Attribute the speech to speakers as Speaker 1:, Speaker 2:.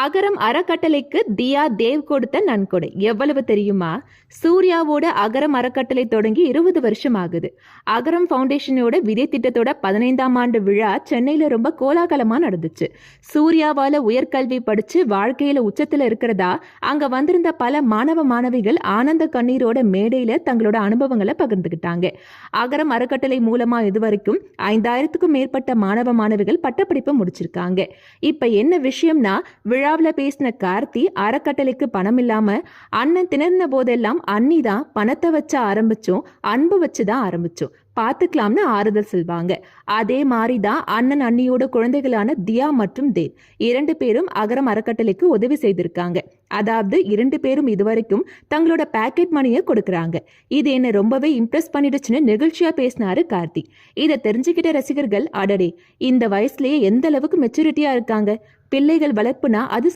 Speaker 1: அகரம் அறக்கட்டளைக்கு தியா தேவ் கொடுத்த நன்கொடை. எவ்வளவு தெரியுமா? சூர்யாவோட அகரம் அறக்கட்டளை தொடங்கி இருபது வருஷம் ஆகுது அகரம் ஃபவுண்டேஷனோட விதை திட்டத்தோட பதினைந்தாம் ஆண்டு விழா சென்னையில ரொம்ப கோலாகலமா நடந்துச்சு. சூர்யாவால உயர்கல்வி படிச்சு வாழ்க்கையில உச்சத்துல இருக்கிறதா அங்க வந்திருந்த பல மாணவ மாணவிகள் ஆனந்த கண்ணீரோட மேடையில தங்களோட அனுபவங்களை பகிர்ந்துகிட்டாங்க. அகரம் அறக்கட்டளை மூலமா இதுவரைக்கும் ஐந்தாயிரத்துக்கும் மேற்பட்ட மாணவ மாணவிகள் பட்டப்படிப்பு முடிச்சிருக்காங்க. இப்ப என்ன விஷயம்னா விழா விழாவில் பேசின கார்த்தி அறக்கட்டளைக்கு பணம் இல்லாம அண்ணன் திணறின போதெல்லாம் அண்ணி தான் பணத்தை வச்ச ஆரம்பிச்சோம் அன்பு வச்சு தான் ஆரம்பிச்சோம். பார்த்துக்கலாம்னு ஆறுதல் சொல்வாங்க. அதே மாதிரி தான் அண்ணன் அண்ணியோட குழந்தைகளான தியா மற்றும் தேவ். இரண்டு பேரும் அகரம் அறக்கட்டளைக்கு உதவி செய்திருக்காங்க. அதாவது இரண்டு பேரும் இதுவரைக்கும் தங்களோட பேக்கெட் மணியை கொடுக்குறாங்க. இது என்ன ரொம்பவே இம்ப்ரெஸ் பண்ணிடுச்சுன்னு நெகிழ்ச்சியா பேசினாரு கார்த்தி. இதை தெரிஞ்சுக்கிட்ட ரசிகர்கள் அடடே இந்த வயசுலயே எந்த அளவுக்கு மெச்சூரிட்டியா இருக்காங்க? பிள்ளைகள் வளர்ப்புனா அது